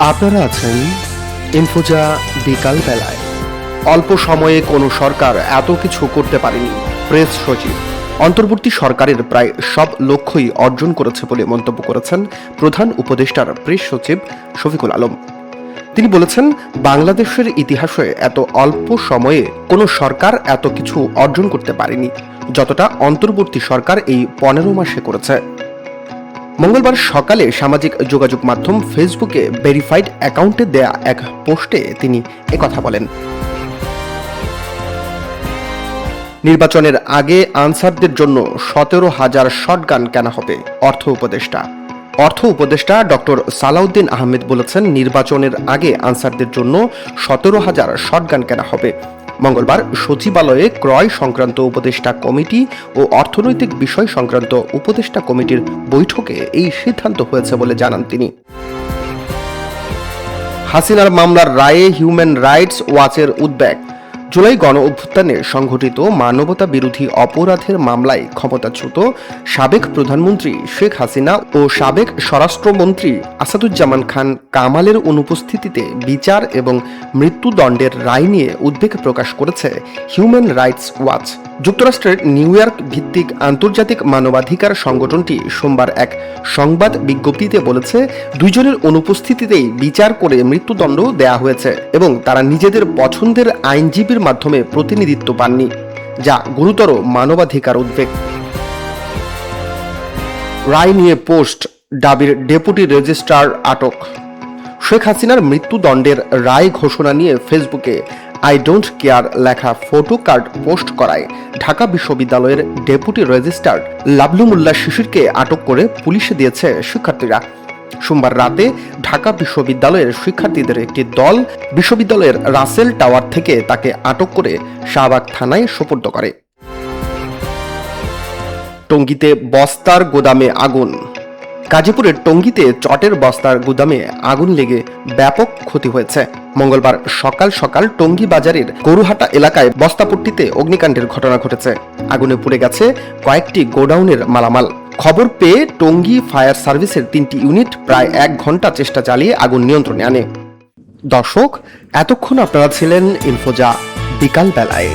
আপনারা আছেন ইনফোজা বিকাল বেলায়। অল্প সময়ে কোনো সরকার এত কিছু করতে পারেনি, প্রেস সচিব। অন্তর্বর্তী সরকারের প্রায় সব লক্ষ্যই অর্জন করেছে বলে মন্তব্য করেছেন প্রধান উপদেষ্টার প্রেস সচিব শফিকুল আলম। তিনি বলেছেন, বাংলাদেশের ইতিহাসে এত অল্প সময়ে কোনো সরকার এত কিছু অর্জন করতে পারেনি, যতটা অন্তর্বর্তী সরকার এই পনেরো মাসে করেছে। মঙ্গলবার সকালে সামাজিক যোগাযোগ মাধ্যম ফেসবুকে ভেরিফাইড অ্যাকাউন্টে দেয়া এক পোস্টে তিনি একথা বলেন। নির্বাচনের আগে আনসারদের জন্য সতেরো হাজার শটগান কেনা হবে, অর্থ উপদেষ্টা। অর্থ উপদেষ্টা ডক্টর সালাউদ্দিন আহমেদ বলেছেন, নির্বাচনের আগে আনসারদের জন্য সতেরো হাজার শটগান কেনা হবে। মঙ্গলবার সচিবালয়ে ক্রয় সংক্রান্ত উপদেষ্টা কমিটি ও অর্থনৈতিক বিষয় সংক্রান্ত উপদেষ্টা কমিটির বৈঠকে এই সিদ্ধান্ত হয়েছে বলে জানান তিনি। হাসিনার মামলার রায়ে হিউম্যান রাইটস ওয়াচের উদ্বেগ। জুলাই গণ অভ্যুত্থানে সংঘটিত মানবতা বিরোধী অপরাধের মামলায় ক্ষমতাচ্যুত সাবেক প্রধানমন্ত্রী শেখ হাসিনা ও সাবেক স্বরাষ্ট্রমন্ত্রী আসাদুজ্জামান খান কামালের অনুপস্থিতিতে বিচার এবং মৃত্যুদণ্ডের রায় নিয়ে উদ্বেগ প্রকাশ করেছে হিউম্যান রাইটস ওয়াচ। যুক্তরাষ্ট্রের নিউ ইয়র্ক ভিত্তিক আন্তর্জাতিক মানবাধিকার সংগঠনটি সোমবার এক সংবাদ বিজ্ঞপ্তিতে বলেছে, দুইজনের অনুপস্থিতিতেই বিচার করে মৃত্যুদণ্ড দেয়া হয়েছে এবং তারা নিজেদের পছন্দের আইনজীবীর মাধ্যমে প্রতিনিধিত্ব পাননি, যা গুরুতর মানবাধিকার উদ্বেগ। রায় নিয়ে পোস্ট ডাবির ডেপুটি রেজিস্ট্রার আটক। শেখ হাসিনার মৃত্যুদণ্ডের রায় ঘোষণা নিয়ে ফেসবুকে আই ডোন্ট কেয়ার লেখা ফটো কার্ড পোস্ট করায় ঢাকা বিশ্ববিদ্যালয়ের ডেপুটি রেজিস্ট্রার লাবলু মোল্লা শিশিরকে আটক করে পুলিশে দিয়েছে শিক্ষার্থীরা। সোমবার রাতে ঢাকা বিশ্ববিদ্যালয়ের শিক্ষার্থীদের একটি দল বিশ্ববিদ্যালয়ের রাসেল টাওয়ার থেকে তাকে আটক করে শাহবাগ থানায় সোপর্দ করে। টঙ্গীতে বস্তার গোদামে আগুন। গাজীপুরের টঙ্গীতে চটের বস্তার গুদামে আগুন লেগে ব্যাপক ক্ষতি হয়েছে। মঙ্গলবার সকাল সকাল টঙ্গী বাজারের গরুহাটা এলাকায় বস্তাপট্টিতে অগ্নিকাণ্ডের ঘটনা ঘটেছে। আগুনে পুড়ে গেছে কয়েকটি গোডাউনের মালামাল। খবর পেয়ে টঙ্গী ফায়ার সার্ভিসের তিনটি ইউনিট প্রায় এক ঘণ্টা চেষ্টা চালিয়ে আগুন নিয়ন্ত্রণে আনে। দর্শক, এতক্ষণ আপনারা ছিলেন ইনফোজা বিকাল বেলায়